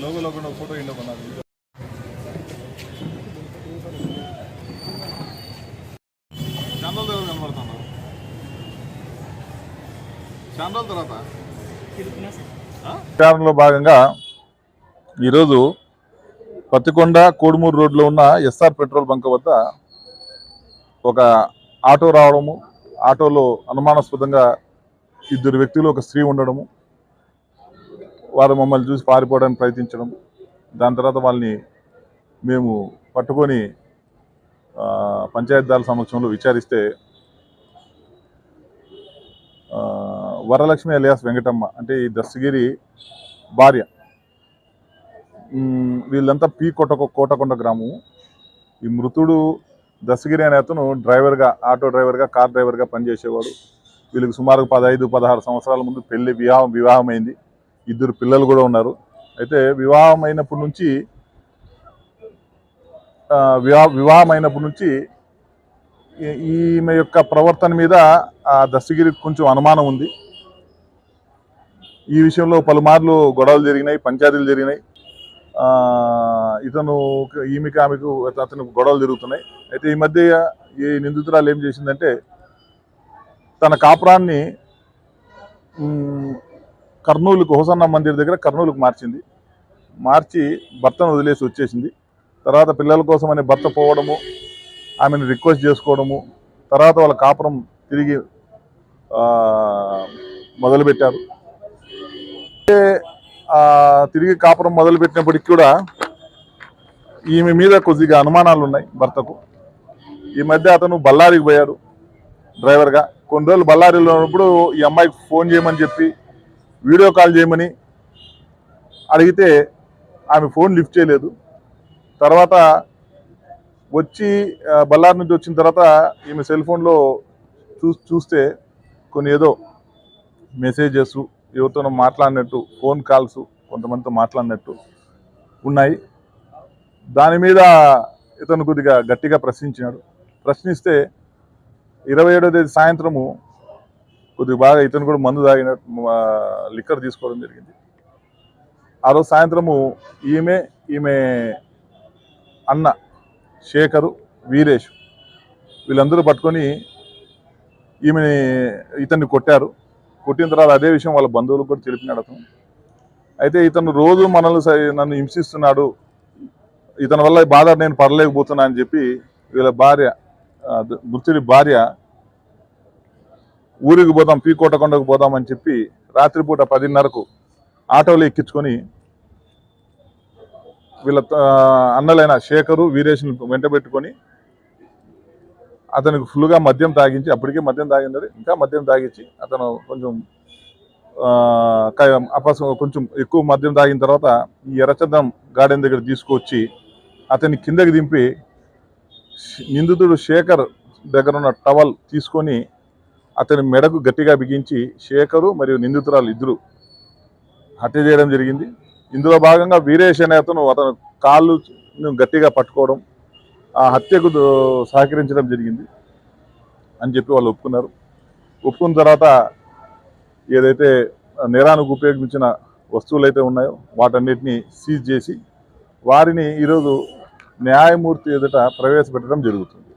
Logo logo photo Indo కొన్నాను చాలా రోజులు కనబడుతున్నావు చాలా రోజుల తర్వాత? ప్రచారంలో భాగంగా ఈరోజు పత్తికొండ కోడుమూరు రోడ్లో ఉన్న ఎస్ఆర్ పెట్రోల్ బంక్ వద్ద ఒక ఆటో రావడము ఆటోలో అనుమానాస్పదంగా ఇద్దరు వ్యక్తులు ఒక స్త్రీ ఉండడము వారు మమ్మల్ని చూసి పారిపోవడానికి ప్రయత్నించడం దాని తర్వాత వాళ్ళని మేము పట్టుకొని ఆ, పంచాయతీదారుల సమక్షంలో విచారిస్తే వరలక్ష్మి అలియాస్ వెంకటమ్మ అంటే ఈ దర్శగిరి భార్య వీళ్ళంతా పీ కోట కోటకొండ గ్రామం ఈ మృతుడు దశగిరి అనే అతను డ్రైవర్గా ఆటో డ్రైవర్గా కార్ డ్రైవర్గా పనిచేసేవాడు. వీళ్ళకి సుమారు పదహైదు పదహారు సంవత్సరాల ముందు పెళ్ళి వివాహం వివాహం అయింది ఇద్దరు పిల్లలు కూడా ఉన్నారు. అయితే వివాహం అయినప్పటి నుంచి వివాహ వివాహం అయినప్పటి నుంచి ఈమె యొక్క ప్రవర్తన మీద ఆ దశగిరికి కొంచెం అనుమానం ఉంది. ఈ విషయంలో పలుమార్లు గొడవలు జరిగినాయి పంచాయతీలు జరిగినాయి. ఇతను ఈమెకి ఆమెకు అతను గొడవలు జరుగుతున్నాయి. అయితే ఈ మధ్య ఈ నిందితురాలు ఏం చేసిందంటే తన కాపురాన్ని కర్నూలుకు హోసన్న మందిర్ దగ్గర కర్నూలుకు మార్చింది. మార్చి భర్తను వదిలేసి వచ్చేసింది. తర్వాత పిల్లల కోసం అనే భర్త పోవడము ఆమెను రిక్వెస్ట్ చేసుకోవడము తర్వాత వాళ్ళ కాపురం తిరిగి మొదలుపెట్టారు. అంటే తిరిగి కాపురం మొదలుపెట్టినప్పటికి కూడా ఈమె మీద కొద్దిగా అనుమానాలు ఉన్నాయి భర్తకు. ఈ మధ్య అతను బళ్ళారికి పోయాడు డ్రైవర్గా. కొన్ని రోజులు బళ్ళారిలో ఉన్నప్పుడు ఈ అమ్మాయికి ఫోన్ చేయమని చెప్పి వీడియో కాల్ చేయమని అడిగితే ఆమె ఫోన్ లిఫ్ట్ చేయలేదు. తర్వాత వచ్చి బళ్ళారి నుంచి వచ్చిన తర్వాత ఈమె సెల్ ఫోన్లో చూ చూస్తే కొన్ని ఏదో మెసేజెస్ ఎవరితోనో మాట్లాడినట్టు ఫోన్ కాల్స్ కొంతమందితో మాట్లాడినట్టు ఉన్నాయి. దాని మీద ఇతను కొద్దిగా గట్టిగా ప్రశ్నించినాడు. ప్రశ్నిస్తే ఇరవై ఏడో తేదీ సాయంత్రము కొద్దిగా బాగా ఇతను కూడా మందు తాగినట్టు లిక్కర్ తీసుకోవడం జరిగింది. ఆ రోజు సాయంత్రము ఈమె ఈమె అన్న శేఖరు వీరేష్ వీళ్ళందరూ పట్టుకొని ఈమెని ఇతన్ని కొట్టారు. కొట్టిన తర్వాత అదే విషయం వాళ్ళ బంధువులకు కూడా తెలిపినాడు అతను. అయితే ఇతను రోజు మనల్ని స- నన్ను హింసిస్తున్నాడు. ఇతని వల్ల ఈ బాధ నేను పడలేకపోతున్నా అని చెప్పి వీళ్ళ భార్య మృతుడి భార్య ఊరికి పోదాం పీకోటకొండకు పోదాం అని చెప్పి రాత్రిపూట పదిన్నరకు ఆటోలో ఎక్కించుకొని వీళ్ళ అన్నలైన శేఖరు వీరేష్ని వెంటబెట్టుకొని అతనికి ఫుల్గా మద్యం తాగించి అప్పటికే మద్యం తాగింది ఇంకా మద్యం తాగించి అతను కొంచెం అపస్ కొంచెం ఎక్కువ మద్యం తాగిన తర్వాత ఈ ఎర్రచందం గార్డెన్ దగ్గర తీసుకొచ్చి అతన్ని కిందకి దింపి నిందితుడు శేఖర్ దగ్గర ఉన్న టవల్ తీసుకొని అతని మెడకు గట్టిగా బిగించి శేఖరు మరియు నిందితురాలు ఇద్దరు హత్య చేయడం జరిగింది. ఇందులో భాగంగా వీరేష్ అనే అతను అతను కాళ్ళు గట్టిగా పట్టుకోవడం ఆ హత్యకు సహకరించడం జరిగింది అని చెప్పి వాళ్ళు ఒప్పుకున్నారు. ఒప్పుకున్న తర్వాత ఏదైతే నేరానికి ఉపయోగించిన వస్తువులైతే ఉన్నాయో వాటన్నిటిని సీజ్ చేసి వారిని ఈరోజు న్యాయమూర్తి ఎదుట ప్రవేశపెట్టడం జరుగుతుంది.